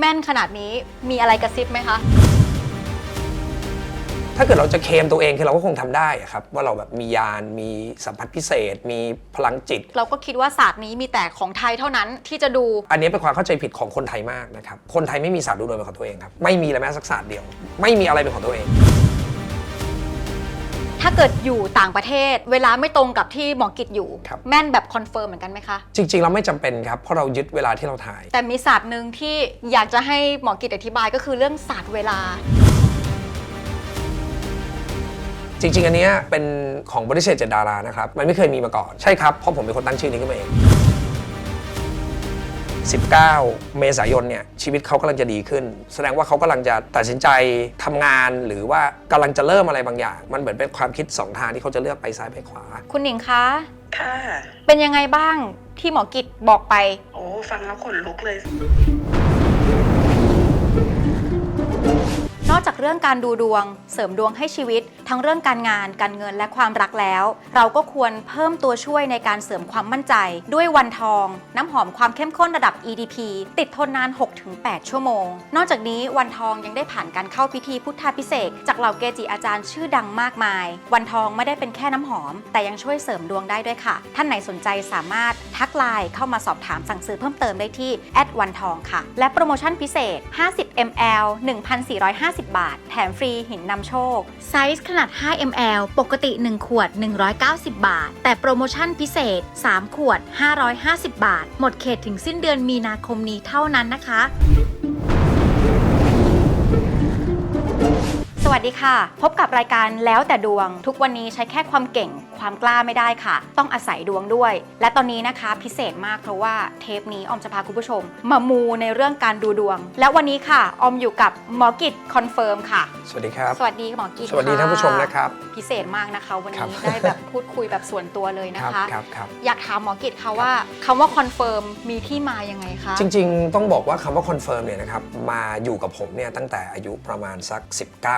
แม่นขนาดนี้มีอะไรกระซิบไหมคะ ถ้าเกิดเราจะเคลมตัวเองคือเราก็คงทำได้อะครับว่าเราแบบมียานมีสัมผัสพิเศษ มีพลังจิต เราก็คิดว่าศาสตร์นี้มีแต่ของไทยเท่านั้นที่จะดู อันนี้เป็นความเข้าใจผิดของคนไทยมากนะครับ คนไทยไม่มีศาสตร์ดูดวงเป็นของตัวเองครับ ไม่มีเลยแม้สักศาสตร์เดียว ไม่มีอะไรเป็นของตัวเอง ถ้าเกิดอยู่ต่างประเทศ เวลาไม่ตรงกับที่หมอกิจอยู่ ครับ แม่นแบบคอนเฟิร์มเหมือนกันไหมคะ จริง ๆ เราไม่จำเป็นครับ เพราะเรายึดเวลาที่เราถ่าย แต่มีศาสตร์หนึ่งที่อยากจะให้หมอกิจอธิบายก็คือเรื่องศาสตร์เวลา จริง ๆ อันเนี้ยเป็นของบริษัทเจดดารานะครับ มันไม่เคยมีมาก่อน ใช่ครับ เพราะผมเป็นคนตั้งชื่อนี้ขึ้นมาเอง 19 เมษายนเนี่ยชีวิตเขากำลังจะดีขึ้น แสดงว่าเขากำลังจะตัดสินใจทำงานหรือว่ากำลังจะเริ่มอะไรบางอย่าง มันเหมือนเป็นความคิดสองทางที่เขาจะเลือกไปซ้ายไปขวา คุณหนิงคะ ค่ะ เป็นยังไงบ้างที่หมอกิจบอกไป โอ้ ฟังแล้วขนลุกเลย อกจากเรื่องการดูดวง เสริมดวงให้ชีวิต ทั้งเรื่องการงาน การเงินและความรักแล้ว เราก็ควรเพิ่มตัวช่วยในการเสริมความมั่นใจ ด้วยวันทอง น้ำหอมความเข้มข้นระดับ EDP ติดทนนาน 6-8 ชั่วโมง นอกจากนี้วันทองยังได้ผ่านการเข้าพิธีพุทธาพิเศษจากเหล่าเกจิอาจารย์ชื่อดังมากมาย วันทองไม่ได้เป็นแค่น้ำหอม แต่ยังช่วยเสริมดวงได้ด้วยค่ะ ท่านไหนสนใจสามารถทักไลน์เข้ามาสอบถามสั่งซื้อเพิ่มเติมได้ที่แอดวันทองค่ะ และโปรโมชั่นพิเศษ 50 ml 1,450บาท แถมฟรีหินนำโชค ไซส์ขนาด 5 ml ปกติ 1 ขวด 190 บาท แต่โปรโมชั่นพิเศษ 3 ขวด 550 บาท หมดเขตถึงสิ้นเดือนมีนาคมนี้เท่านั้นนะคะ สวัสดีค่ะ พบกับรายการแล้วแต่ดวง ทุกวันนี้ใช้แค่ความเก่ง ความกล้าไม่ได้ค่ะ ต้องอาศัยดวงด้วย และตอนนี้นะคะพิเศษมากเพราะว่าเทปนี้ออมจะพาคุณผู้ชม มามูในเรื่องการดูดวง และวันนี้ค่ะออมอยู่กับหมอกิจคอนเฟิร์มค่ะ สวัสดีครับ สวัสดีหมอกิจสวัสดีค่ะท่านผู้ชมนะครับ พิเศษมากนะคะวันครับนี้ได้แบบพูดคุยแบบส่วนตัวเลยนะครับคะครับครับอยากถามหมอกิจค่ะว่าคำว่าคอนเฟิร์มมีที่มายังไงคะจริง ๆ ต้องบอกว่าคำว่าคอนเฟิร์มเนี่ยนะครับมาอยู่กับผมเนี่ยตั้งแต่อายุประมาณสัก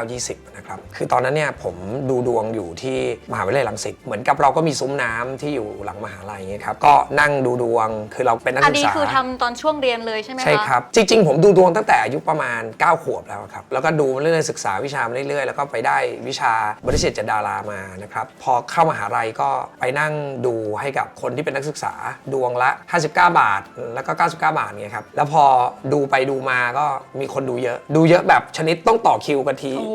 19-20นะครับคือตอนนั้นเนี่ยผมดูดวงอยู่ที่มหาวิทยาลัยรังสิตเหมือนกับเราก็มีซุ้มน้ำที่อยู่หลังมหาลัยอย่างเงี้ยครับก็นั่งดูดวงคือเราเป็นนักอันศึกนี้ษา คือทำตอนช่วงเรียนเลยใช่ไหมคะ ใช่ครับ จริง ๆ ผมดูดวงตั้งแต่อายุประมาณ 9 ขวบแล้วครับ แล้วก็ดูมาเรื่อยๆศึกษาวิชามาเรื่อยๆ แล้วก็ไปได้วิชาบริษัทจัดดารามานะครับ พอเข้ามหาลัยก็ไปนั่งดูให้กับคนที่เป็นนักศึกษาดวงละ 59 บาท แล้วก็ 99 บาทเนี่ยครับ แล้วพอดูไปดูมาก็มีคนดูเยอะ ดูเยอะแบบชนิดต้องต่อคิวกันที โอ้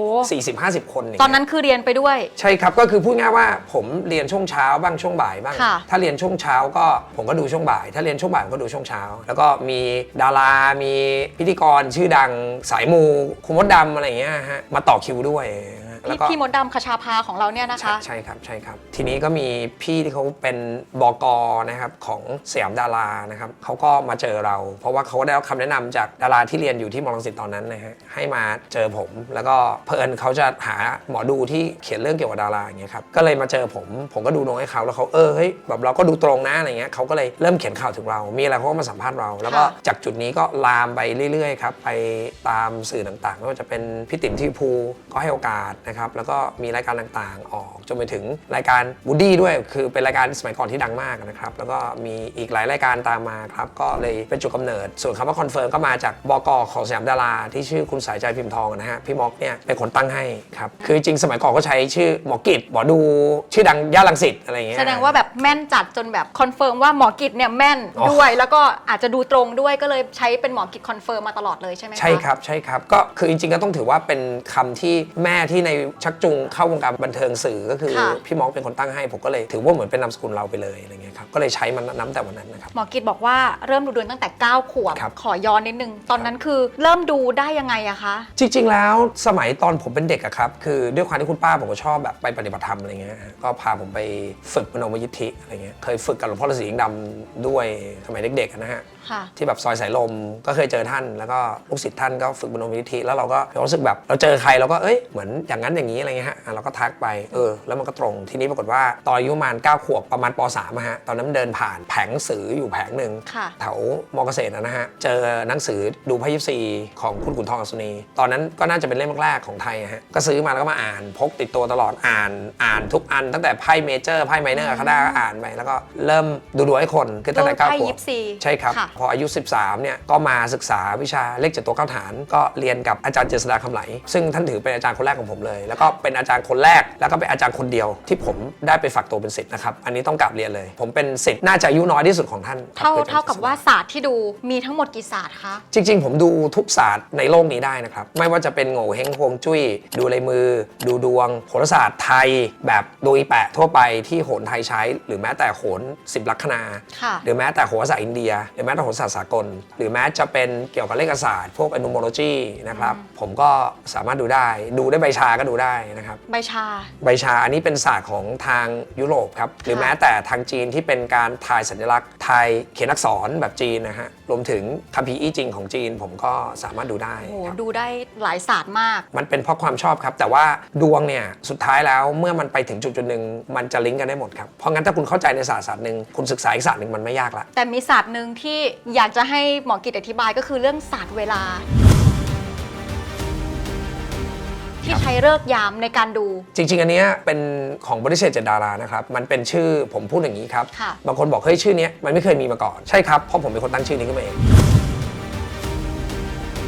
40-50 คนย่างเงี้ยตอนนั้นคือเรียนไปด้วย ใช่ครับ ก็คือพูดง่ายว่าผมเรียนช่วงเช้าบ้างช่วงบ่ายบ้าง ค่ะ ถ้าเรียนช่วงเช้าก็ผมก็ดูช่วงบ่าย ถ้าเรียนช่วงบ่ายผมก็ดูช่วงเช้า แล้วก็มีดารา มีพิธีกรชื่อดังสายมูคุณมดดำอะไรอย่างเงี้ยฮะ มาต่อคิวด้วยฮะ แล้วพี่ก็ พี่มดดำคชาพาของเราเนี่ยนะคะใช่ใช่ครับใช่ครับ ทีนี้ก็มีพี่ที่เขาเป็นบกนะครับของสยามดารานะครับเขาก็มาเจอเรา เพราะว่าเขาก็ได้รับคำแนะนำจากดาราที่เรียนอยู่ที่มอลังสิตตอนนั้นนะฮะให้มาเจอผม แล้วก็เพอิญเขาจะหาหมอดูที่เขียนเรื่องเกี่ยวกับดาราอย่างเงี้ยครับก็เลยมาเจอผม ผมก็ดูดวงให้เขาแล้วเขาเออเฮ้ยแบบเราก็ดูตรงนะอะไรเงี้ยเขาก็เลยเริ่มเขียนข่าวถึงเรา มีอะไรเขาก็มาสัมภาษณ์เราแล้วก็ ค่ะ จากจุดนี้ก็ลามไปเรื่อยๆครับ ไปตามสื่อต่างๆไม่ว่าจะเป็นพี่ติ๋มที่ภูก็ให้โอกาสนะครับแล้วก็มีรายการต่างๆ ออกจนไปถึงรายการบูดี้ด้วย คือเป็นรายการสมัยก่อนที่ดังมากนะครับแล้วก็มีอีกหลายรายการตามมาครับก็เลยเป็นจุดกำเนิด ส่วนคำว่าคอนเฟิร์มก็มาจากบกของสยามดาราที่ชื่อคุณสายใจพิมพ์ทองนะฮะพี่ม็อกเนี่ยเป็นคนตั้งให้ครับคือจริงๆสมัยก่อนก็ใช้ชื่อหมอกิจหมอดูชื่อดังย่านลังสิตอะไรอย่างเงี้ยแสดงว่าแบบแม่นจัดจนแบบคอนเฟิร์มว่าหมอกิจเนี่ยแม่นอ๋อด้วยแล้วก็อาจจะดูตรงด้วยก็เลยใช้เป็นหมอกิจคอนเฟิร์มมาตลอดเลยใช่ไหมคะใช่ครับใช่ครับก็คือจริงๆก็ต้องถือว่าเป็นคำที่แม่ที่ในชักจูงเข้าวงการบันเทิงสื่อก็คือ ค่ะ พี่มอกเป็นคนตั้งให้ ผมก็เลยถือว่าเหมือนเป็นนามสกุลเราไปเลยอะไรเงี้ยครับก็เลยใช้มันน้ำแต่วันนั้นนะครับ หมอกิจบอกว่าเริ่มดูดวงตั้งแต่ 9 ขวบ ครับ ขอย้อนนิดนึง ตอนนั้นคือเริ่มดูได้ยังไงอะคะ จริง ๆ แล้วสมัยตอนผมเป็นเด็กอะครับคือด้วยความที่คุณป้าผมก็ชอบแบบไปปฏิบัติธรรมอะไรเงี้ยฮะก็พาผมไปฝึกมโนมยิทธิอะไรเงี้ยเคยฝึกกับหลวงพ่อฤาษีลิงดำด้วยสมัยเด็กๆอะนะฮะ ค่ะ ที่แบบซอยสายลมก็เคยเจอท่าน แล้วก็ลูกศิษย์ท่านก็ฝึกมโนมยิทธิแล้วเราก็มีความรู้สึกแบบเราเจอใครเราก็เอ้ยเหมือนอย่างนั้นนั้นอย่างนี้อะไรเงี้ยฮะอะเราก็ทักไปเออแล้วมันก็ตรงทีนี้ปรากฏว่าตอนอายุประมาณ9ขวบประมาณป .3 อะฮะตอนนั้นเดินผ่านแผงหนังสืออยู่แผงหนึ่งค่ะ แถวมอเกษตรนะฮะเจอหนังสือดูพระยิปซีของคุณขุนทองอัศนี ตอนนั้นก็น่าจะเป็นเล่มแรกๆของไทยอะฮะก็ซื้อมาแล้วก็มาอ่านพกติดตัวตลอดอ่านอ่านทุกอันตั้งแต่ไพ่เมเจอร์ไพ่ไมเนอร์คาดาก็อ่านไปแล้วก็เริ่มดูดวงให้คนคือตั้งแต่โดยเก้าไพ่ขวยิบปซีใช่ครับ ค่ะ พออายุ 13 เนี่ย ก็มาศึกษาวิชาเลขเจ็ดตัวเก้าฐาน ก็เรียนกับอาจารย์เจษฎาคำไหล ซึ่งท่านถือเป็นอาจารย์คนแรกของผมเลยแล้วก็เป็นอาจารย์คนแรก แล้วก็เป็นอาจารย์คนเดียวที่ผมได้ไปฝักตัวเป็นศิษย์นะครับ อันนี้ต้องกลับเรียนเลย ผมเป็นศิษย์น่าจะอายุน้อยที่สุดของท่านครับเท่าคืออจรย์เท่ากับจษฎว่าศาสตร์ที่ดูมีทั้งหมดกี่ศาสตร์คะ จริง ๆ ผมดูทุกศาสตร์ในโลกนี้ได้นะครับ ไม่ว่าจะเป็นโง่เฮงฮวงจุ้ย ดูลายมือ ดูดวงโหราศาสตร์ไทย แบบโดยแปะทั่วไปที่โหนไทยใช้ หรือแม้แต่โหนสิบลัคนาค่ะหรือแม้แต่โหราศาสตร์อินเดีย หรือแม้แต่โหราศาสตร์สากล หรือแม้จะเป็นเกี่ยวกับเลขศาสตร์พวก entomology นะครับ ผมก็สามารถดูได้ ดูได้ใบชาก็ดูได้นะครับ ใบชา ใบชาอันนี้เป็นศาสตร์ของทางยุโรปครับ หรือแม้แต่ทางจีนที่เป็นการทายสัญลักษณ์ไทยเขียนอักษรแบบจีนนะฮะ รวมถึงคัมภีร์อี้จริงของจีนผมก็สามารถดูได้โอ้โหครับ ดูได้หลายศาสตร์มาก มันเป็นเพราะความชอบครับ แต่ว่าดวงเนี่ยสุดท้ายแล้วเมื่อมันไปถึงจุดจุดๆหนึ่งมันจะลิงก์กันได้หมดครับ เพราะงั้นถ้าคุณเข้าใจในศาสตร์ศาสตร์หนึ่งคุณศึกษาอีกศาสตร์หนึ่งมันไม่ยากละ แต่มีศาสตร์หนึ่งที่อยากจะให้หมอกิตอธิบายก็คือเรื่องศาสตร์เวลา ที่ใช้เลิกษ์ยามในการดู จริง ๆ อันเนี้ยเป็นของบริษัทเจดดารานะครับ มันเป็นชื่อผมพูดอย่างนี้ครับ ค่ะ บางคนบอกเฮ้ยชื่อเนี้ยมันไม่เคยมีมาก่อน ใช่ครับ เพราะผมเป็นคนตั้งชื่อนี้ขึ้นมาเอง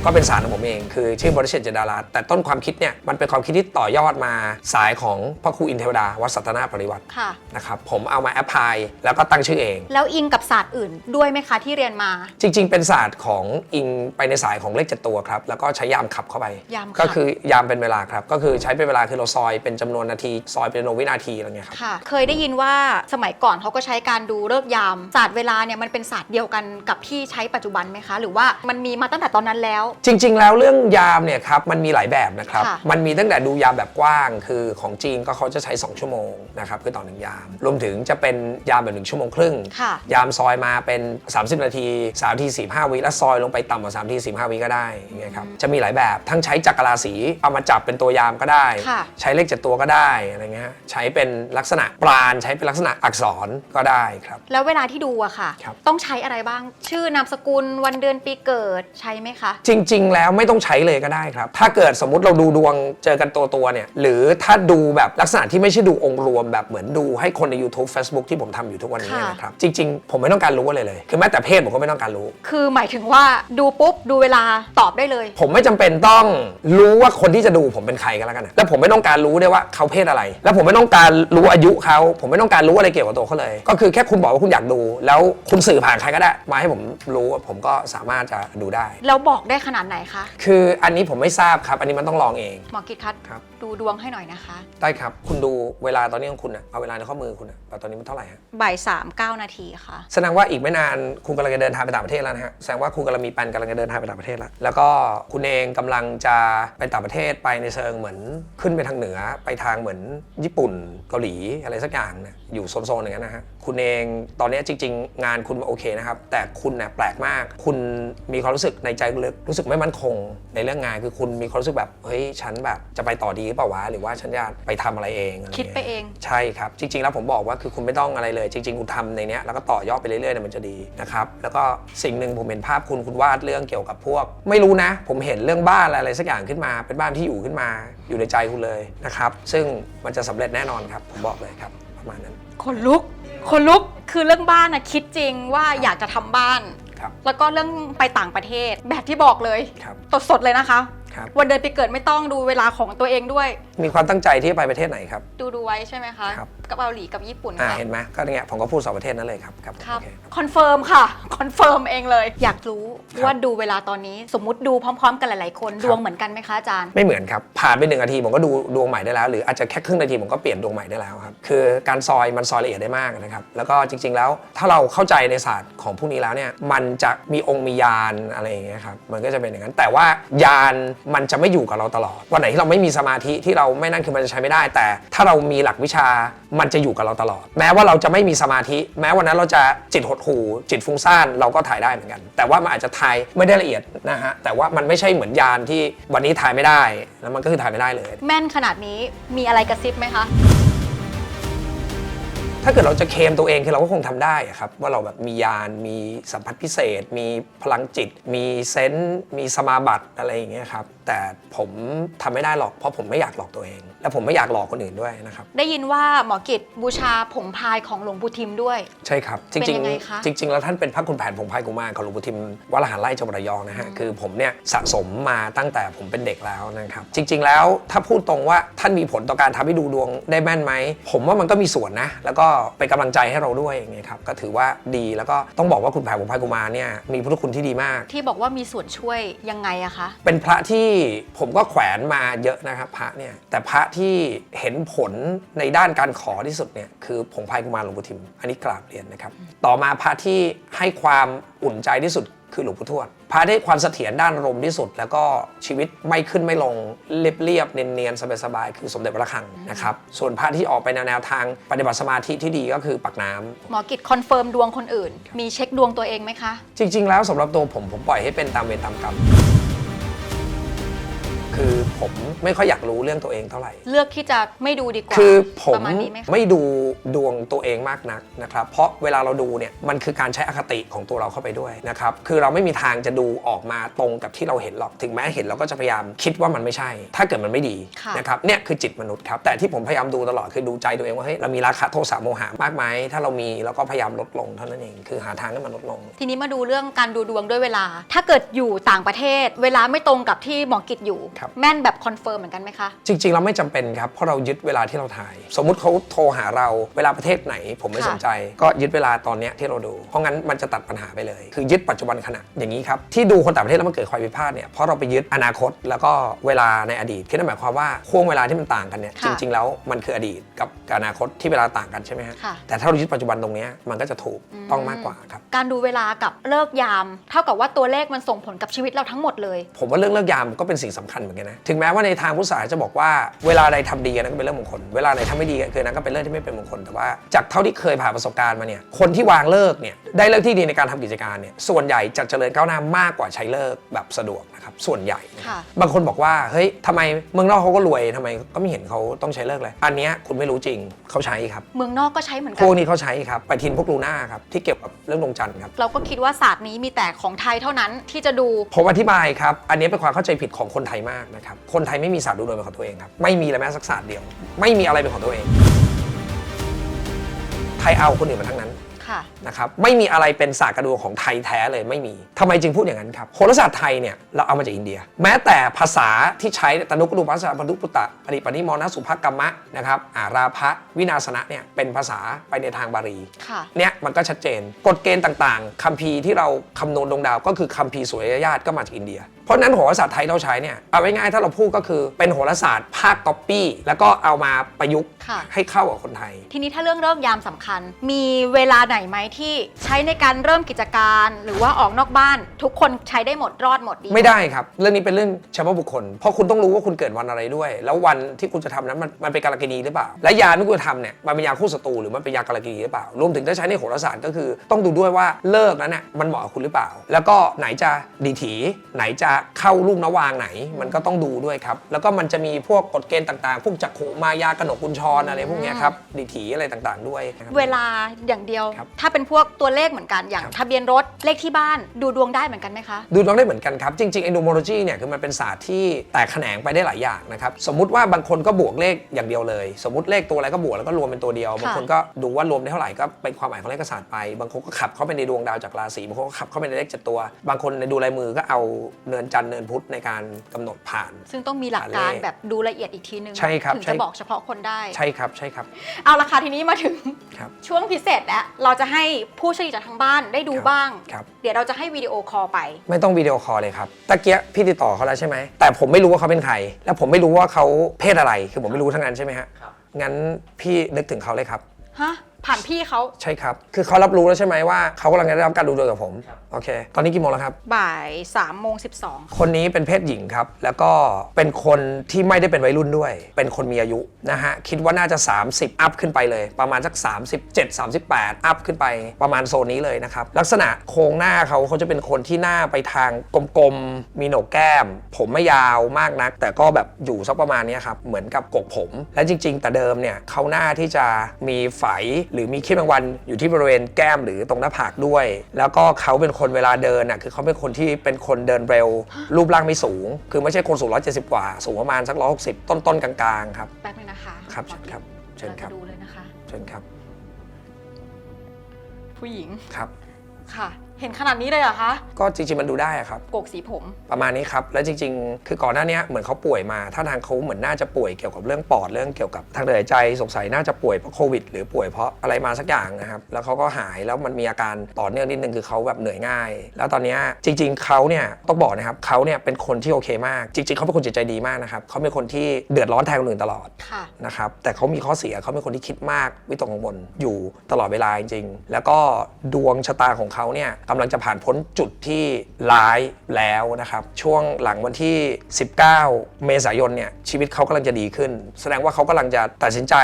ก็เป็นสารของผมเอง คือชื่อบริษัทเจดดาราแต่ต้นความคิดเนี่ยมันเป็นความคิดที่ต่อยอดมาสายของพระครูอินเทวดาวัดสัตนาปริวัติค่ะ นะครับผมเอามาแอพพลายแล้วก็ตั้งชื่อเอง แล้วอิงกับศาสตร์อื่นด้วยไหมคะที่เรียนมา จริง ๆ เป็นศาสตร์ของอิงไปในสายของเลขเจ็ดตัวครับ แล้วก็ใช้ยามขับเข้าไป ยามขับ ก็คือยามเป็นเวลาครับ ก็คือใช้เป็นเวลาคือเราซอยเป็นจำนวนนาที ซอยเป็นจำนวนวินาทีอะไรเงี้ยครับ ค่ะ เคยได้ยินว่าสมัยก่อนเขาก็ใช้การดูเลิกษ์ยามศาสตร์เวลาเนี่ยมันเป็นศาสตร์เดียวกันกับที่ใช้ปัจจุบันไหมคะ หรือว่ามันมีมาตั้งแต่ตอนนั้นแล้วจริง ๆ แล้วเรื่องยามเนี่ยครับมันมีหลายแบบนะครับ ค่ะมันมีตั้งแต่ดูยามแบบกว้าง คือของจีนก็เขาจะใช้ 2 ชั่วโมงนะครับคือต่อหนึ่งยาม รวมถึงจะเป็นยามแบบ1ชั่วโมงครึ่ง ค่ะ ยามซอยมาเป็น 30 นาที3นาที45 วิแล้วซอยลงไปต่ำกว่า3นาที45 วิก็ได้อย่างเงี้ยครับจะมีหลายแบบทั้งใช้จักรราศีเอามาจับเป็นตัวยามก็ได้ ค่ะ ใช้เลขเจ็ดตัวก็ได้อะไรเงี้ยใช้เป็นลักษณะปราณใช้เป็นลักษณะอักษรก็ได้ครับ แล้วเวลาที่ดูอะค่ะ ครับ ต้องใช้อะไรบ้าง ชื่อนามสกุลวันเดือนปีเกิดใช้ไหมคะ จริง ๆ แล้วไม่ต้องใช้เลยก็ได้ครับ ถ้าเกิดสมมุติเราดูดวงเจอกันตัวตัวๆเนี่ย หรือถ้าดูแบบลักษณะที่ไม่ใช่ดูองค์รวมแบบเหมือนดูให้คนใน YouTube Facebook ที่ผมทำอยู่ทุกวันนี้ค่ะนะครับ จริง ๆ ผมไม่ต้องการรู้อะไรเลย คือแม้แต่เพศผมก็ไม่ต้องการรู้ คือหมายถึงว่าดูปุ๊บดูเวลาตอบได้เลย ผมไม่จำเป็นต้องรู้ว่าคนที่จะดูผมเป็นใครก็แล้วกันนะแล้วผมไม่ต้องการรู้ด้วยว่าเขาเพศอะไร แล้วผมไม่ต้องการรู้อายุเขาผมไม่ต้องการรู้อะไรเกี่ยวกับตัวเขาเลย ก็คือแค่คุณบอกว่าคุณอยากดู แล้วคุณสื่อผ่านใครก็ได้ มาให้ผมรู้ผมก็สามารถจะดูได้แล้วบอกได้ขนาดไหนคะ คืออันนี้ผมไม่ทราบครับ อันนี้มันต้องลองเอง หมอกิตคัดครับ ดูดวงให้หน่อยนะคะได้ครับ คุณดูเวลาตอนนี้ของคุณอะเอาเวลาในข้อมือคุณอะว่าตอนนี้มันเท่าไหร่ฮะ บ่ายสามเก้านาทีค่ะ แสดงว่าอีกไม่นานคุณกำลังจะเดินทางไปต่างประเทศแล้วนะฮะ แสดงว่าคุณกำลังมีแปลนกำลังจะเดินทางไปต่างประเทศแล้ว แล้วก็คุณเองกำลังจะไปต่างประเทศไปในเชิงเหมือนขึ้นไปทางเหนือไปทางเหมือนญี่ปุ่นเกาหลีอะไรสักอย่างนะอยู่โซนๆอย่างนั้นนะฮะ คุณเองตอนนี้จริง ๆ งานคุณโอเคนะครับ แต่คุณเนี่ยแปลกมาก คุณมีความรู้สึกในใจลึกรู้สึกไม่มั่นคงในเรื่องงานคือคุณมีความรู้สึกแบบเฮ้ยฉันแบบจะไปต่อดีหรือเปล่าวะหรือว่าฉันจะไปทำอะไรเองอะไรคิดไปเอง ใช่ครับ จริง ๆ แล้วผมบอกว่าคือคุณไม่ต้องอะไรเลย จริง ๆ คุณทำในเนี้ยแล้วก็ต่อยอดไปเรื่อยๆเนี่ยมันจะดีนะครับแล้วก็สิ่งหนึ่งผมเห็นภาพคุณคุณวาดเรื่องเกี่ยวกับพวก ไม่รู้นะ ผมเห็นเรื่องบ้านอะไรสักอย่างขึ้นมา เป็นบ้านที่อยู่ขึ้นมาอยู่ในใจคุณเลยนะครับซึ่งมันจะสำเร็จแน่นอนครับผมบอกเลยครับประมาณนั้นคนลุกคนลุกคือเรื่องบ้านนะคิดจริงว่าอยากจะทำบ้าน ครับแล้วก็เรื่องไปต่างประเทศแบบที่บอกเลยครับสดๆเลยนะคะ ครับ วันเดือนปีเกิดไม่ต้องดูเวลาของตัวเองด้วยมีความตั้งใจที่จะไปประเทศไหนครับ ดูดูไว้ใช่ไหมคะครับ กับเกาหลีกับญี่ปุ่นอ่าค่ะ เห็นไหมก็เนี่ยผมก็พูดสองประเทศนั้นเลยครับครับครับ โอเค คอนเฟิร์มค่ะ คอนเฟิร์มเองเลย อยากรู้ครับ ว่าดูเวลาตอนนี้ สมมุติดูพร้อม ๆ กันหลาย ๆ คนครับดวงเหมือนกันไหมคะอาจารย์ ไม่เหมือนครับผ่านไปหนึ่งนาทีผมก็ดูดวงใหม่ได้แล้ว หรืออาจจะแค่ครึ่งนาทีผมก็เปลี่ยนดวงใหม่ได้แล้วครับคือการซอยมันซอยละเอียดได้มากนะครับแล้วก็จริง ๆ แล้วถ้าเราเข้าใจในศาสตร์ของพวกนี้แล้วเนี่ยมันจะมีองค์มียานอะไรอย่างเงี้ยครับมันก็จะเป็นอย่างนั้นแต่ว่ายานมันจะไม่อยู่กับเราตลอดวันไหนที่เราไม่มีสมาธิที่เราไม่นั่นคือมันจะใช้ไม่ได้ แต่ถ้าเรามีหลักวิชามันจะอยู่กับเราตลอด แม้ว่าเราจะไม่มีสมาธิ แม้วันนั้นเราจะจิตหดหู่จิตฟุ้งซ่านเราก็ถ่ายได้เหมือนกัน แต่ว่ามันอาจจะถ่ายไม่ได้ละเอียดนะฮะแต่ว่ามันไม่ใช่เหมือนยานที่วันนี้ถ่ายไม่ได้แล้วมันก็คือถ่ายไม่ได้เลย แม่นขนาดนี้มีอะไรกระซิบไหมคะ ถ้าเกิดเราจะเคมตัวเองคือเราก็คงทำได้ครับว่าเราแบบมียานมีสัมผัสพิเศษ มีพลังจิต มีเซนส์มีสมาบัติอะไรอย่างเงี้ยครับแต่ผมทำไม่ได้หรอกเพราะผมไม่อยากหลอกตัวเอง และผมไม่อยากหลอกคนอื่นด้วยนะครับ ได้ยินว่าหมอกิจบูชาผงพายของหลวงปู่ทิมด้วย ใช่ครับจเป็นริงยังไงคะๆจริง ๆ แล้วท่านเป็นพระคุณแผนผงพายกุมารของหลวงปู่ทิมวัดละหารไร่จังหวัดระยองนะฮะคือผมเนี่ยสะสมมาตั้งแต่ผมเป็นเด็กแล้วนะครับ จริง ๆ แล้วถ้าพูดตรงว่าท่านมีผลต่อการทำให้ดูดวงได้แม่นไหม ผมว่ามันก็มีส่วนนะ แล้วก็เป็นกำลังใจให้เราด้วยอย่างเงี้ยครับก็ถือว่าดีแล้วก็ต้องบอกว่าคุณแผนผงพายกุมารเนี่ยมีพุทธคุณที่ดีมาก ที่บอกว่ามีส่วนช่วยยังไงอะคะเป็นพระที่ผมก็แขวนมาเยอะนะครับพระเนี่ยแต่พระที่เห็นผลในด้านการขอที่สุดเนี่ยคือผงพายกุมารหลวงปู่ทิม อันนี้กราบเรียนนะครับ ต่อมาพระที่ให้ความอุ่นใจที่สุดคือหลวงปู่ทวดพระที่ให้ความเสถียรด้านอารมณ์ที่สุด แล้วก็ชีวิตไม่ขึ้นไม่ลงเรียบๆเนียนๆสบายๆคือสมเด็จพระคังนะครับส่วนพระที่ออกไปในแนวทางปฏิบัติสมาธิที่ดีก็คือปักน้ำหมอกิจคอนเฟิร์มดวงคนอื่น มีเช็คดวงตัวเองไหมคะ จริง ๆ แล้วสำหรับตัวผมผมปล่อยให้เป็นตามเวรตามกรรม คือผมไม่ค่อยอยากรู้เรื่องตัวเองเท่าไหร่ เลือกที่จะไม่ดูดีกว่าคือผมประมาณนี้ไหมคะไม่ดูดวงตัวเองมากนักนะครับ เพราะเวลาเราดูเนี่ยมันคือการใช้อคติของตัวเราเข้าไปด้วยนะครับคือเราไม่มีทางจะดูออกมาตรงกับที่เราเห็นหรอกถึงแม้เห็นเราก็จะพยายามคิดว่ามันไม่ใช่ ถ้าเกิดมันไม่ดีค่ะนะครับเนี่ยคือจิตมนุษย์ครับแต่ที่ผมพยายามดูตลอดคือดูใจตัวเองว่าเฮ้ยเรามีราคะโทสะโมหะมากไหมถ้าเรามีเราก็พยายามลดลงเท่านั้นเองคือหาทางให้มันลดลง ทีนี้มาดูเรื่องการดูดวงด้วยเวลา ถ้าเกิดอยู่ต่างประเทศ เวลาไม่ตรงกับที่หมอกิจอยู่ครับ แม่นแบบคอนเฟิร์มเหมือนกันไหมคะ จริง ๆ เราไม่จำเป็นครับ เพราะเรายึดเวลาที่เราถ่าย สมมุติเขาโทรหาเราเวลาประเทศไหน ผมไม่ค่ะ สนใจ ก็ยึดเวลาตอนเนี้ยที่เราดู เพราะงั้นมันจะตัดปัญหาไปเลย คือยึดปัจจุบันขณะอย่างนี้ครับ ที่ดูคนต่างประเทศแล้วมันเกิดความผิดพลาดเนี่ยเพราะเราไปยึดอนาคตแล้วก็เวลาในอดีตคือนั่นหมายความว่าช่วงเวลาที่มันต่างกันเนี่ยค่ะจริง ๆ แล้วมันคืออดีตกับอนาคตที่เวลาต่างกันใช่ไหมฮะค่ะ แต่ถ้าเรายึดปัจจุบันตรงเนี้ยมันก็จะถูกต้องมากกว่าครับ การดูเวลากับเลิกยาม เท่ากับว่าตัวเลขมันส่งผลกับชีวิตเราทั้งหมดเลย ผมว่าเรื่องเลิกยามก็เป็นสิ่งสำคัญเหมือนกันนะ ถึงแม้ว่าในทางพุทธศาสนาจะบอกว่าเวลาใดทำดีนั้นก็เป็นเรื่องมงคล เวลาใดทำไม่ดีคือนั้นก็เป็นเรื่องที่ไม่เป็นมงคล แต่ว่าจากเท่าที่เคยผ่านประสบการณ์มาเนี่ย คนที่วางเลิกเนี่ย ได้เลิกที่ดีในการทำกิจการเนี่ย ส่วนใหญ่จะเจริญก้าวหน้ามากกว่าใช้เลิกแบบสะดวก ครับส่วนใหญ่นะค่ะบางคนบอกว่าเฮ้ยทำไมเมืองนอกเขาก็รวยทำไมก็ไม่เห็นเขาต้องใช้เลิกเลย อันเนี้ยคุณไม่รู้จริงเขาใช้ครับ เมืองนอกก็ใช้เหมือนพกัวกนี้เขาใช้ครับไปทินพวกลูน่าครับที่เกี่ยวกับเรื่องดวงจันทร์ครับเราก็คิดว่าศาสตร์นี้มีแต่ของไทยเท่านั้นที่จะดู ผมอธิบายครับอันนี้เป็นความเข้าใจผิดของคนไทยมากนะครับคนไทยไม่มีศาสตร์ดูดวงเป็นของตัวเองครับไม่มีเลยแม้สักศาสตร์เดียว ไม่มีอะไรเป็นของตัวเอง ไทยเอาคนอื่นมาทั้งนั้น ค่ะนะครับไม่มีอะไรเป็นศาสตร์กระดูกของไทยแท้เลยไม่มีทำไมจึงพูดอย่างนั้นครับโหราศาสตร์ไทยเนี่ยเราเอามาจากอินเดีย แม้แต่ภาษาที่ใช้ตนุกดูภาษาปนุปุตตะปริปณิมอนสุภกรรมะนะครับอาราภะวินาสนะเนี่ยเป็นภาษาไปในทางบาลีค่ะเนี่ยมันก็ชัดเจนกฎเกณฑ์ต่างๆคัมภีร์ที่เราคำนวณดวงดาวก็คือคัมภีร์สุริยญาติก็มาจากอินเดีย ราะฉะนั้นโหราศาสตร์ไทยเราใช้เนี่ยเอาไว้ง่ายๆถ้าเราพูดก็คือเป็นโหราศาสตร์ภาคก๊อปปี้แล้วก็เอามาประยุกต์ค่ะ ให้เข้ากับคนไทย ทีนี้ถ้าเรื่องเลิกยามสำคัญ มีเวลาไหนไหมที่ใช้ในการเริ่มกิจการ หรือว่าออกนอกบ้าน ทุกคนใช้ได้หมดรอดหมดดีไม่ได้ครับ เรื่องนี้เป็นเรื่องเฉพาะบุคคล เพราะคุณต้องรู้ว่าคุณเกิดวันอะไรด้วย แล้ววันที่คุณจะทำนั้นมันมันเป็นการกินีหรือเปล่า และยาที่คุณทำเนี่ยมันเป็นยาคู่ศัตรูหรือมันเป็นยาการกินีหรือเปล่ารวมถึงถ้าใช้ในโหราศาสตร์ก็คือ ต้องดูด้วยว่าเลิกนั้นน่ะมันเหมาะกับคุณหรือเปล่า แล้วก็ไหนจะดีถีไหนจะเข้าลูกนวางไหน มันก็ต้องดูด้วยครับ แล้วก็มันจะมีพวกกฎเกณฑ์ต่างๆ พวกจักขุมายากนกกุญชรอะไรพวกเนี้ยครับดีถีอะไรต่างๆ ด้วยนะครับ เวลาอย่างเดียว ครับถ้าเป็นพวกตัวเลขเหมือนกันอย่าง ครับ ทะเบียนรถเลขที่บ้านดูดวงได้เหมือนกันไหมคะ ดูดวงได้เหมือนกันครับ จริงๆ endomology เนี่ยคือมันเป็นศาสตร์ที่แตกแขนงไปได้หลายอย่างนะครับ สมมุติว่าบางคนก็บวกเลขอย่างเดียวเลย สมมติเลขตัวอะไรก็บวกแล้วก็รวมเป็นตัวเดียว บางคนก็ดูว่ารวมได้เท่าไหร่ก็เป็นความหมายของเลขศาสตร์ไป บางคนก็ขับเข้าไปในดวงดาวจากราศี บางคนก็ขับเข้าไปในเลขเจ็ดตัว บางคนในดูลายมือก็เอาเนินจันทร์เนินพุธในการกำหนดผ่าน ซึ่งต้องมีหลักการแบบดูละเอียดอีกทีนึงใช่ครับถึงใช่จะบอกเฉพาะคนได้ใช่ครับใช่ครับ เอาละค่ะทีนี้มาถึงครับช่วงพิเศษแล้วเราจะให้ผู้เฉลี่ยจากทางบ้านได้ดูครับบ้างครับเดี๋ยวเราจะให้วิดีโอคอลไป ไม่ต้องวิดีโอคอลเลยครับตะเกียะพี่ติดต่อเขาแล้วใช่ไหมแต่ผมไม่รู้ว่าเขาเป็นใคร และผมไม่รู้ว่าเขาเพศอะไรคือผมไม่รู้ทั้งนั้นใช่ไหมฮะงั้นพี่นึกถึงเขาเลยครับฮะ ผ่านพี่เขา ใช่ครับ คือเขารับรู้แล้วใช่ไหมว่าเขากำลังจะได้รับการดูดวงกับผมโอเค ตอนนี้กี่โมงแล้วครับ บ่าย3ามโมงสิคนนี้เป็นเพศหญิงครับ แล้วก็เป็นคนที่ไม่ได้เป็นวัยรุ่นด้วย เป็นคนมีอายุนะฮะ คิดว่าน่าจะ 30 อัพขึ้นไปเลย ประมาณสัก 37 38 อัพขึ้นไปประมาณโซนนี้เลยนะครับ ลักษณะโครงหน้าเขาเขาจะเป็นคนที่หน้าไปทางกลมๆ มีโหนกแก้ม ผมไม่ยาวมากนัก แต่ก็แบบอยู่สักประมาณเนี้ยครับ เหมือนกับกกผม และจริง ๆ แต่เดิมเนี่ยเขาหน้าที่จะมีไฝหรือมีขี้แมงวันอยู่ที่บริเวณแก้มหรือตรงหน้าผากด้วย แล้วก็เขาเป็นคนเวลาเดินน่ะคือเขาเป็นคนที่เป็นคนเดินเร็ว รูปร่างไม่สูง คือไม่ใช่คนสูง 170 กว่า สูงประมาณสัก 160 ต้นๆ กลางๆ ครับ12แป๊บนึงนะคะครับเชิญครับเชิญครับาจะดูเลยนะคะ เชิญครับ ผู้หญิงครับ ค่ะ เห็นขนาดนี้เลยเหรอคะ ก็จริงๆมันดูได้อะครับ โกกสีผม ประมาณนี้ครับ และจริง ๆ คือก่อนหน้านี้เหมือนเขาป่วยมา ถ้าทางเขาเหมือนน่าจะป่วยเกี่ยวกับเรื่องปอดเรื่องเกี่ยวกับทางเดินหายใจสงสัยน่าจะป่วยเพราะโควิด หรือป่วยเพราะอะไรมาสักอย่างนะครับ แล้วเขาก็หายแล้วมันมีอาการต่อเนื่องนิดนึงคือเขาแบบเหนื่อยง่าย แล้วตอนเนี้ยจริง ๆเขาเนี่ยต้องบอกนะครับเขาเนี่ยเป็นคนที่โอเคมาก จริง ๆเขาเป็นคนจิตใจดีมากนะครับเขาเป็นคนที่เดือดร้อนแทนคนอื่นตลอด ค่ะ นะครับแต่เขามีข้อเสียเขาเป็นคนที่คิดมากวิตกกังวลอยู่ตลอดเวลาจริงๆแล้วก็ดวงชะตาของเขาเนี่ยกำลังจะผ่านพ้นจุดที่ร้ายแล้วนะครับช่วงหลังวันที่ 19 เมษายนเนี่ยชีวิตเขากำลังจะดีขึ้น แสดงว่าเขากำลังจะตัดสินใจ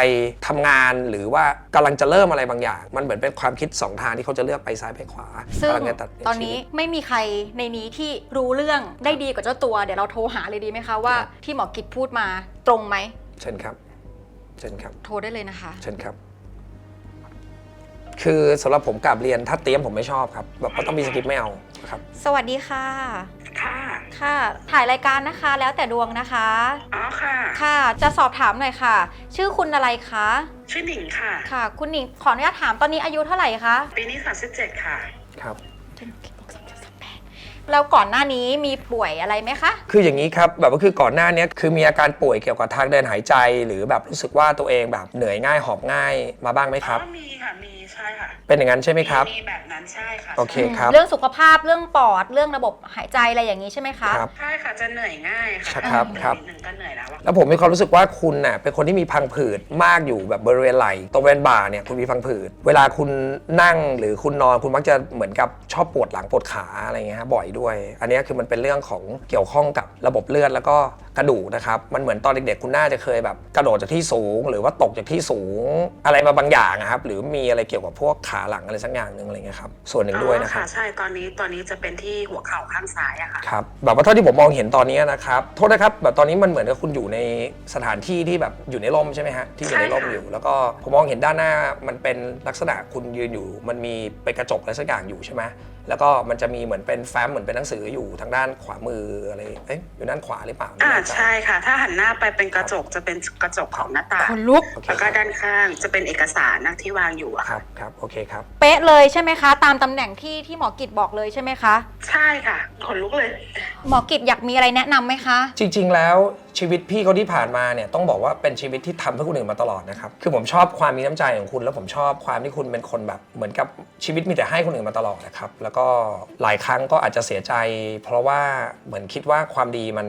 ทำงานหรือว่ากำลังจะเริ่มอะไรบางอย่าง มันเหมือนเป็นความคิดสองทางที่เขาจะเลือกไปซ้ายไปขวาซึ่งกำลังจะตัดตอนนี้ไม่มีใครในนี้ที่รู้เรื่องได้ดีกว่าเจ้าตัว เดี๋ยวเราโทรหาเลยดีไหมคะว่าที่หมอกิจพูดมาตรงไหมเชิญครับเชิญครับ โทรได้เลยนะคะ เชิญครับ คือสำหรับผมกลับเรียนถ้าเตรียมผมไม่ชอบครับแบบว่าต้องมีสคริปต์ไม่เอานะครับ สวัสดีค่ะ ค่ะค่ะ ถ่ายรายการนะคะแล้วแต่ดวงนะคะ อ๋อค่ะ ค่ะ จะสอบถามหน่อยค่ะ ชื่อคุณอะไรคะ ชื่อหนิงค่ะ ค่ะ คุณหนิงขออนุญาตถามตอนนี้อายุเท่าไหร่คะปีนี้ 37 ค่ะ ครับ แล้วก่อนหน้านี้มีป่วยอะไรไหมคะ คืออย่างนี้ครับแบบว่าคือก่อนหน้านี้คือมีอาการป่วยเกี่ยวกับทางเดินหายใจ หรือแบบรู้สึกว่าตัวเองแบบเหนื่อยง่ายหอบง่ายมาบ้างไหมครับอ๋อมีค่ะ มี ใช่ค่ะเป็นอย่างนั้นใช่ไหมครับ มีแบบนั้นใช่ค่ะโอเค ครับ เรื่องสุขภาพเรื่องปอดเรื่องระบบหายใจอะไรอย่างนี้ใช่ไหมคะ ครับ ใช่ค่ะจะเหนื่อยง่ายค่ะครับครับ นิดนึงก็เหนื่อยแล้วอะแล้วผมมีความรู้สึกว่าคุณน่ะเป็นคนที่มีพังผืดมากอยู่แบบบริเวณไหล่ตรงบริเวณบ่าเนี่ยคุณมีพังผืดเวลาคุณนั่งหรือคุณนอนคุณมักจะเหมือนกับชอบปวดหลังปวดขาอะไรเงี้ยฮะบ่อยด้วย อันเนี้ยคือมันเป็นเรื่องของเกี่ยวข้องกับระบบเลือดแล้วก็ กระดูกนะครับ มันเหมือนตอนเด็กๆ คุณน่าจะเคยแบบกระโดดจากที่สูง หรือว่าตกจากที่สูงอะไรมาบางอย่างอะครับ หรือมีอะไรเกี่ยวกับพวกขาหลังอะไรสักอย่างหนึ่งอะไรเงี้ยครับ ส่วนหนึ่งด้วยนะคอ๋รัอบใช่ ตอนนี้ตอนนี้จะเป็นที่หัวเข่าข้างซ้ายอะค่ะ ครับ แบบว่าเท่าที่ผมมองเห็นตอนนี้นะครับ โทษนะครับ แบบตอนนี้มันเหมือนกับคุณอยู่ในสถานที่ที่แบบอยู่ในร่มใช่ไหมฮะ ที่อยู่ในร่มใช่ค่ะอยู่ แล้วก็ผมมองเห็นด้านหน้ามันเป็นลักษณะคุณยืนอยู่ มันมีเป็นกระจกอะไรสักอย่างอยู่ใช่ไหม แล้วก็มันจะมีเหมือนเป็นแฟ้มเหมือนเป็นหนังสืออยู่ทางด้านขวามืออะไรเอ๊ะอยู่ด้านขวาหรือเปล่าไม่อ่าแน่ใจใช่ค่ะ ถ้าหันหน้าไปเป็นกระจกจะเป็นกระจกของหน้าต่างคนลุกโอเคแล้วก็ด้านข้างจะเป็นเอกสารนะที่วางอยู่อะครัค่ะบครับโอเคครับ เป๊ะเลยใช่ไหมคะ ตามตำแหน่งที่ที่หมอกิจบอกเลยใช่ไหมคะ ใช่ค่ะขนลุกเลย หมอกิจอยากมีอะไรแนะนำไหมคะ จริงๆ แล้วชีวิตพี่เขาที่ผ่านมาเนี่ยต้องบอกว่าเป็นชีวิตที่ทำเพื่อคนอื่นมาตลอดนะครับ คือผมชอบความมีน้ำใจของคุณ แล้วผมชอบความที่คุณเป็นคนแบบเหมือนกับชีวิตมีแต่ให้คนอื่นมาตลอดนะครับแล้วก็หลายครั้งก็อาจจะเสียใจ เพราะว่าเหมือนคิดว่าความดีมัน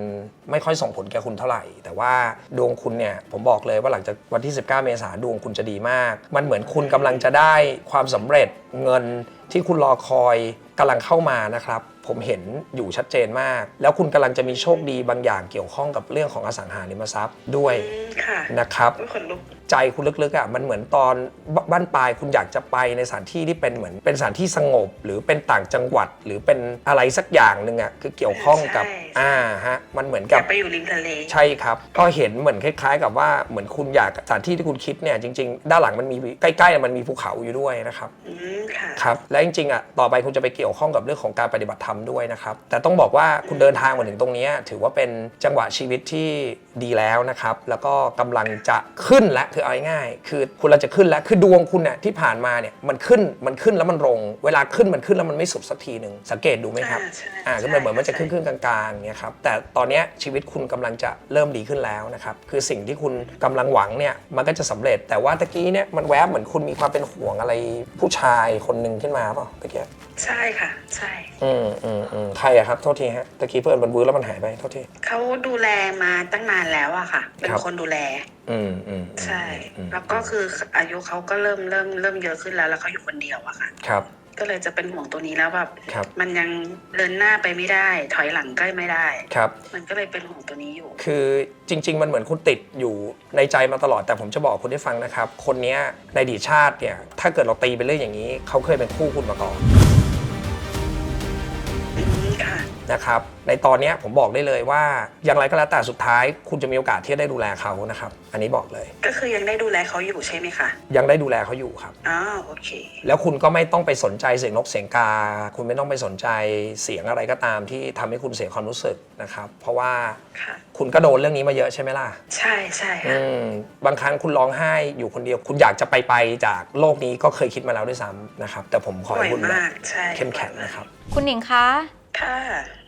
ไม่ค่อยส่งผลแก่คุณเท่าไหร่ แต่ว่าดวงคุณเนี่ยผมบอกเลยว่าหลังจากวันที่ 19 เมษายนดวงคุณจะดีมาก มันเหมือนคุณกำลังจะได้ความสำเร็จเงิน ที่คุณรอคอยกำลังเข้ามานะครับ ผมเห็นอยู่ชัดเจนมาก แล้วคุณกำลังจะมีโชคดีบางอย่างเกี่ยวข้องกับเรื่องของอสังหาริมทรัพย์ด้วยอืมค่ะนะครับอุ๊ยขนลุกใจคุณลึกๆอะมันเหมือนตอนบบ้านปลายคุณอยากจะไปในสถานที่ที่เป็นเหมือนเป็นสถานที่สงบ หรือเป็นต่างจังหวัดหรือเป็นอะไรสักอย่างหนึ่งอะคือเกี่ยวข้องกับใช่อ่าฮะมันเหมือนอกัยาบกไปอยู่ริมทะเลใช่ครับ ก็เห็นเหมือนคล้าย ๆ กับว่าเหมือนคุณอยากสถานที่ที่คุณคิดเนี่ยจริง ๆ ด้านหลังมันมีใกล้ๆมันมีภูเขาอยู่ด้วยนะครับอืมค่ะครับและจริงๆอะต่อไปคุณจะไปเกี่ยวข้องกับเรื่องของการปฏิบัติธรรมด้วยนะครับ แต่ต้องบอกว่าคุณเดินทางมาถึงตรงนี้ถือว่าเป็นจังหวะชีวิตที่ดีแล้วนะครับ แล้วก็กำลังจะขึ้นและคือเอาง่ายๆคือคุณเราจะขึ้นแล้วคือดวงคุณเนี่ยที่ผ่านมาเนี่ยมันขึ้นมันขึ้นแล้วมันลง เวลาขึ้นมันขึ้นแล้วมันไม่สุดสักทีหนึ่งสังเกตดูไหมครับอ่าก็เหมือนมันจะขึ้นขึ้นๆกลางๆเนี่ยครับแต่ตอนเนี้ยชีวิตคุณกำลังจะเริ่มดีขึ้นแล้วนะครับคือสิ่งที่คุณกำลังหวังเนี่ยมันก็จะสำเร็จ แต่ว่าตะกี้เนี่ยมันแวบเหมือนคุณมีความเป็นห่วงอะไรผู้ชายคนหนึ่งขึ้นมาปล่าตะกี้ใช่ค่ะ ใช่ อืมอืมอืมใครอะครับโทษทีฮะตะกี้เพื่อนมันวื้อแล้วมันหายไปโทษที เขาดูแลมาตั้งนานแล้วอะค่ะ เป็นครับ คนดูแลออืมอืมใช่ อืมแล้วก็คืออายุเขาก็เริ่มเริ่มเริ่มเยอะขึ้นแล้ว แล้วเขาอยู่คนเดียวอะค่ะ ครับ ก็เลยจะเป็นห่วงตัวนี้แล้วแบบครับ มันยังเดินหน้าไปไม่ได้ ถอยหลังใกล้ไม่ได้ ครับ มันก็เลยเป็นห่วงตัวนี้อยู่ คือจริง ๆ มันเหมือนคุณติดอยู่ในใจมาตลอดแต่ผมจะบอกคุณให้ฟังนะครับ คนเนี้ยในอดีตชาติเนี่ยถ้าเกิดเราตีเป็นเรื่องอย่างนี้ เขาเคยเป็นคู่คุณมาก่อนอืมค่ะ นะครับในตอนเนี้ยผมบอกได้เลยว่าอย่างไรก็แล้วแต่สุดท้าย คุณจะมีโอกาสที่จะได้ดูแลเขานะครับ อันนี้บอกเลย ก็คือยังได้ดูแลเขาอยู่ใช่ไหมคะยังได้ดูแลเขาอยู่ครับอ๋อโอเค แล้วคุณก็ไม่ต้องไปสนใจเสียงนกเสียงกา คุณไม่ต้องไปสนใจเสียงอะไรก็ตามที่ทำให้คุณเสียความรู้สึกนะครับเพราะว่าค่ะคุณก็โดนเรื่องนี้มาเยอะใช่ไหมล่ะ ใช่ใช่อืค่ะมบางครั้งคุณร้องไห้อยู่คนเดียว คุณอยากจะไปไปจากโลกนี้ก็เคยคิดมาแล้วด้วยซ้ำนะครับ แต่ผมขอบ่อให้ยคุณแบบมากใช่เข้มแข็งนะครับ คุณหนิงคะ ค่ะ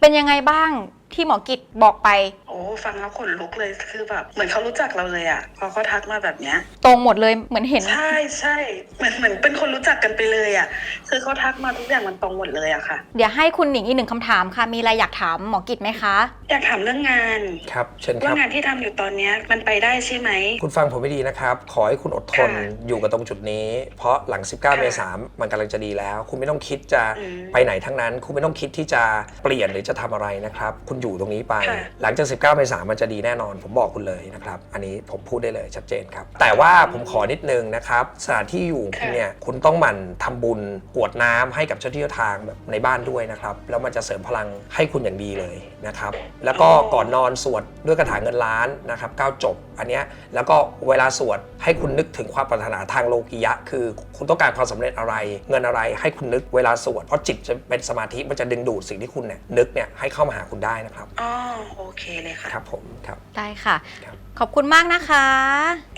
เป็นยังไงบ้าง ที่หมอกิจบอกไป โอ้ฟังแล้วขนลุกเลยคือแบบเหมือนเขารู้จักเราเลยอะพอเขาทักมาแบบเนี้ย ตรงหมดเลยเหมือนเห็น ใช่ใช่เหมือนเหมือนเป็นคนรู้จักกันไปเลยอะคือเขาทักมาทุกอย่างมันตรงหมดเลยอะค่ะ เดี๋ยวให้คุณหนิงอีกหนึ่งคำถามค่ะ มีอะไรอยากถามหมอกิจไหมคะ อยากถามเรื่องงานครับเชิญคว่ารับ งานที่ทำอยู่ตอนเนี้ยมันไปได้ใช่ไหม คุณฟังผมไม่ดีนะครับ ขอให้คุณอดทนค่ะอยู่กับตรงจุดนี้ เพราะหลัง 19 เมษายนมันกำลังจะดีแล้ว คุณไม่ต้องคิดจะอืม ไปไหนทั้งนั้น คุณไม่ต้องคิดที่จะเปลี่ยนหรือจะทำอะไรนะครับ คุณอยู่ตรงนี้ไปค่ะหลังจาก 19เมษายนมันจะดีแน่นอน ผมบอกคุณเลยนะครับ อันนี้ผมพูดได้เลยชัดเจนครับ แต่ว่าผมขอนิดนึงนะครับ สถานที่อยู่ของคุณเนี่ยคุณต้องหมั่นทำบุญกรวดน้ำให้กับเจ้าที่เจ้าทางแบบในบ้านด้วยนะครับ แล้วมันจะเสริมพลังให้คุณอย่างดีเลยนะครับ แล้วก็ก่อนนอนสวดด้วยคาถาเงินล้านนะครับเก้าจบ อันเนี้ยแล้วก็เวลาสวดให้คุณนึกถึงความปรารถนาทางโลกียะ คือคุณต้องการความสำเร็จอะไร เงินอะไรให้คุณนึกเวลาสวดเพราะจิตจะเป็นสมาธิมันจะดึงดูดสิ่งที่คุณเนี่ยนึกเนี่ยให้เข้ามาหาคุณได้นะครับ อ๋อโอเคเลยค่ะ ครับผมครับ ได้ค่ะ ครับขอบคุณมากนะคะ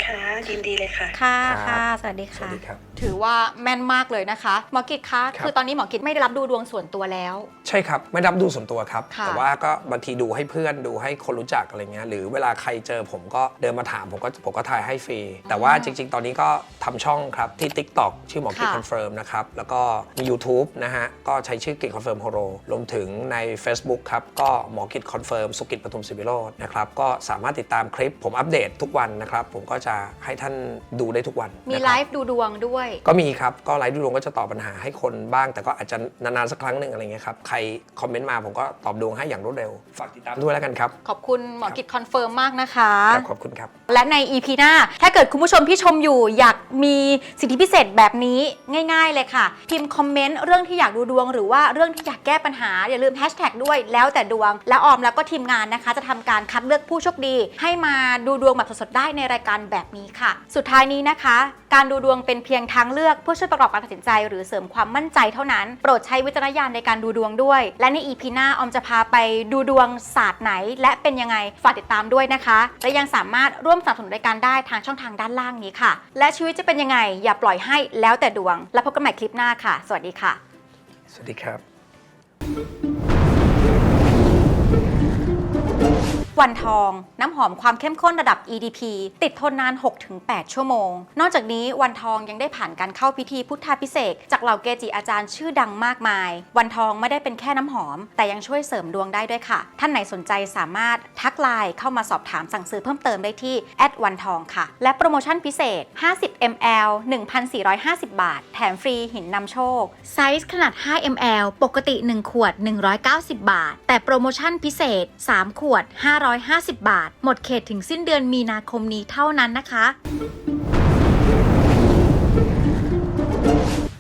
ค่ะ ยินดีเลยค่ะ ค่ะครับค่ะ สวัสดีสวัค่ะ สดีครับ ถือว่าแม่นมากเลยนะคะ หมอกิจคะครับ คือตอนนี้หมอกิจไม่ได้รับดูดวงส่วนตัวแล้ว ใช่ครับ ไม่รับดูส่วนตัวครับ ค่ะ แต่ว่าก็บางทีดูให้เพื่อนดูให้คนรู้จักอะไรเงี้ยหรือเวลาใครเจอผมก็เดินมาถามผมก็ผมก็ถ่ายให้ฟรี แต่ว่าจริง ๆ ตอนนี้ก็ทำช่องครับ ที่ TikTok ชื่อหมอกิจค่ะคอนเฟิร์มนะครับ แล้วก็มี YouTube นะฮะ ก็ใช้ชื่อกิจคอนเฟิร์มโฮโรรวมถึงใน Facebook ครับ ก็หมอกิจคอนเฟิร์มสุกิจปทุมศิวิโรจน์นะครับก็สามารถติดตามคลิปผมอัปเดตทุกวันนะครับ ผมก็จะให้ท่านดูได้ทุกวันมีนะครับไลฟ์ดูดวงด้วย ก็มีครับ ก็ไลฟ์ดูดวงก็จะตอบปัญหาให้คนบ้าง แต่ก็อาจจะนานๆสักครั้งหนึ่งอะไรเงี้ยครับ ใครคอมเมนต์มาผมก็ตอบดวงให้อย่างรวดเร็ว ฝากติดตามด้วยแล้วกันครับ ขอบคุณหมอกิจคอนเฟิร์มมากนะคะ ครับขอบคุณครับ และใน EP หน้า ถ้าเกิดคุณผู้ชมที่ชมอยู่ อยากมีสิทธิพิเศษแบบนี้ง่าย ๆ เลยค่ะ พิมพ์คอมเมนต์เรื่องที่อยากดูดวง หรือว่าเรื่องที่อยากแก้ปัญหาอย่าลืมแฮชแท็กด้วยแล้วแต่ดวง และออมแล้วก็ทีมงานนะคะ จะทำการคัดเลือกผู้โชคดีให้มาดูดวงแบบสดๆได้ในรายการแบบนี้ค่ะ สุดท้ายนี้นะคะ การดูดวงเป็นเพียงทางเลือกเพื่อช่วยประกอบการตัดสินใจ หรือเสริมความมั่นใจเท่านั้น โปรดใช้วิจารณญาณในการดูดวงด้วย และใน EP หน้าออมจะพาไปดูดวงศาสตร์ไหน และเป็นยังไงฝากติดตามด้วยนะคะ และยังสามารถร่วมสนับสนุนรายการได้ทางช่องทางด้านล่างนี้ค่ะ และชีวิตจะเป็นยังไง อย่าปล่อยให้แล้วแต่ดวง แล้วพบกันใหม่คลิปหน้าค่ะ สวัสดีค่ะ สวัสดีครับ วันทอง น้ำหอมความเข้มข้นระดับ EDP ติดทนนาน 6-8 ชั่วโมง นอกจากนี้วันทองยังได้ผ่านการเข้าพิธีพุทธาพิเศษจากเหล่าเกจิอาจารย์ชื่อดังมากมาย วันทองไม่ได้เป็นแค่น้ำหอม แต่ยังช่วยเสริมดวงได้ด้วยค่ะ ท่านไหนสนใจสามารถทักไลน์เข้ามาสอบถามสั่งซื้อเพิ่มเติมได้ที่แอดวันทองค่ะ และโปรโมชั่นพิเศษ 50 ml 1,450 บาท แถมฟรีหินนำโชค ไซส์ขนาด 5 ml ปกติ 1 ขวด 190 บาท แต่โปรโมชั่นพิเศษ 3 ขวด550 บาท หมดเขตถึงสิ้นเดือนมีนาคมนี้เท่านั้นนะคะ